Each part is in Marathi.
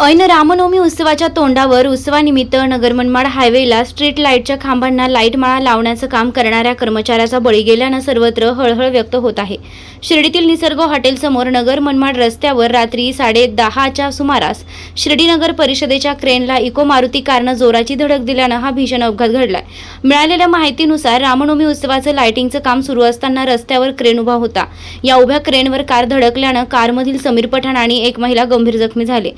ऐन रामनवमी उत्सवाच्या तोंडावर उत्सवानिमित्त नगर मनमाड हायवेला स्ट्रीट लाईटच्या खांबांना लाइट माळा लावण्याचं काम करणाऱ्या कर्मचाऱ्याचा बळी गेल्यानं सर्वत्र हळहळ व्यक्त होत आहे. शिर्डीतील निसर्ग हॉटेलसमोर नगर मनमाड रस्त्यावर रात्री साडे दहाच्या सुमारास शिर्डी नगर परिषदेच्या क्रेनला इको मारुती कारनं जोराची धडक दिल्यानं हा भीषण अपघात घडलाय. मिळालेल्या माहितीनुसार रामनवमी उत्सवाचं लाईटिंगचं काम सुरू असताना रस्त्यावर क्रेन उभा होता. या उभ्या क्रेनवर कार धडकल्यानं कारमधील समीर पठाण आणि एक महिला गंभीर जखमी झाले.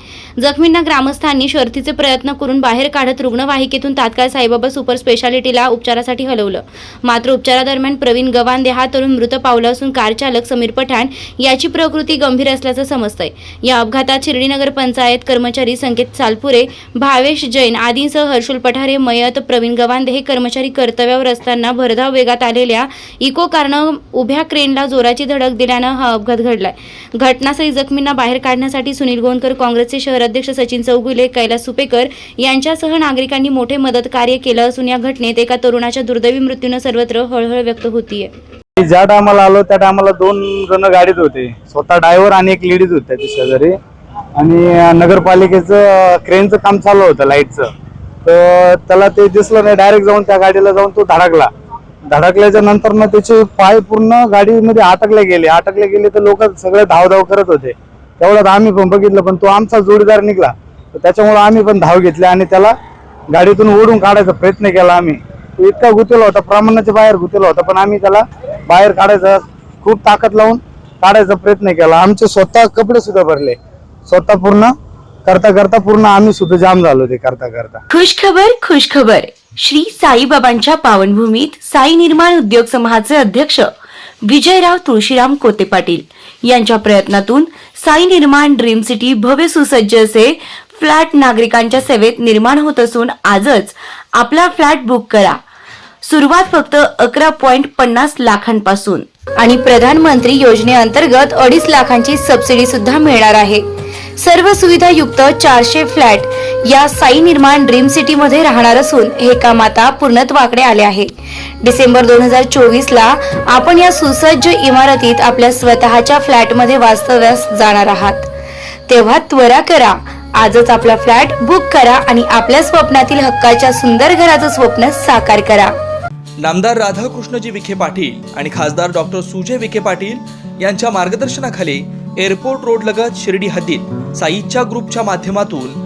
जखमींना ग्रामस्थांनी शर्थीचे प्रयत्न करून बाहेर काढत रुग्णवाहिकेतून तात्काळ साईबाबा सुपर स्पेशालिटीला उपचारासाठी हलवलं. मात्र उपचारादरम्यान प्रवीण गवांदे हा तरुण मृत पावला असून कार चालक समीर पठाण याची प्रकृती गंभीर असल्याचं समजतंय. या अपघातात शिर्डीनगर पंचायत कर्मचारी संकेत सालपुरे भावेश जैन आदींसह हर्षुल पठारे मयत प्रवीण गवांदे हे कर्मचारी कर्तव्यावर असताना भरधाव वेगात आलेल्या इको कारनं उभ्या क्रेनला जोराची धडक दिल्यानं हा अपघात घडलाय. घटनास्थळी जखमींना बाहेर काढण्यासाठी सुनील गोंदकर काँग्रेसचे शहर अध्यक्ष सचिन चौगुले कैलास सुपेकर यांच्यासह नागरिकांनी मोठे मदत कार्य केलं असून या घटनेत एका तरुणाच्या दुर्दैवी मृत्यूनं सर्वत्र हळहळ व्यक्त होतीये. ज्या टायमाला आलो त्या टायमाला दोन जण गाडीत होते. स्वतः ड्रायव्हर आणि एक लेडीज होत्या शेजारी. आणि नगरपालिकेचं क्रेनचं काम चालू होतं लाईटचं. तर त्याला ते दिसलं नाही डायरेक्ट जाऊन त्या गाडीला जाऊन तो धडकला. धडकल्याच्या नंतर ना त्याचे पाय पूर्ण गाडीमध्ये अटकले गेले. अटकले गेले तर लोक सगळे धावधाव करत होते. तेवढ्यात आम्ही पण बघितलं पण तो आमचा जोडीदार निघला. तर त्याच्यामुळे आम्ही पण धाव घेतली आणि त्याला गाडीतून ओढून काढायचा प्रयत्न केला आम्ही. तो इतका गुतेला होता प्रमाणाच्या बाहेर गुतेला होता पण आम्ही त्याला बाहेर काढायचा खूप ताकद लावून काढायचा प्रयत्न केला. आमचे स्वतः कपडे सुद्धा भरले. स्वतः पूर्ण करता करता पूर्ण आम्ही सुद्धा जाम झालो ते करता करता. खुश खबर खुश खबर. श्री साईबाबांच्या पावनभूमीत साई निर्माण उद्योग समूहाचे अध्यक्ष विजयराव तुळशीराम कोते पाटील यांच्या प्रयत्नातून साई निर्माण ड्रीम सिटी भव्य सुसज्ज असे फ्लॅट नागरिकांच्या सेवेत निर्माण होत असून आजच आपला फ्लॅट बुक करा. सुरुवात फक्त अकरा पॉइंट पन्नास लाखांपासून. आणि प्रधानमंत्री योजनेअंतर्गत अडीच लाखांची सबसिडी सुद्धा मिळणार आहे. सर्व सुविधा युक्त चारशे फ्लॅट या साई निर्माण ड्रीम सिटी मध्ये राहणार असून हे काम आता पूर्णत्वाकडे आले आहे. डिसेंबर दोन हजार चोवीस ला आपण या सुसज्ज इमारतीत आपल्या स्वतःच्या फ्लॅटमध्ये वास्तव्यास जाणार आहात. तेव्हा त्वरा करा. आजच आपला फ्लॅट बुक करा आणि आपल्या स्वप्नातील हक्काच्या सुंदर घराचं स्वप्न साकार करा. नामदार राधाकृष्णजी विखे पाटील आणि खासदार डॉक्टर सुजय विखे पाटील यांच्या मार्गदर्शनाखाली एअरपोर्ट रोड लगत शिर्डी हद्दीत साईच्या ग्रुपच्या माध्यमातून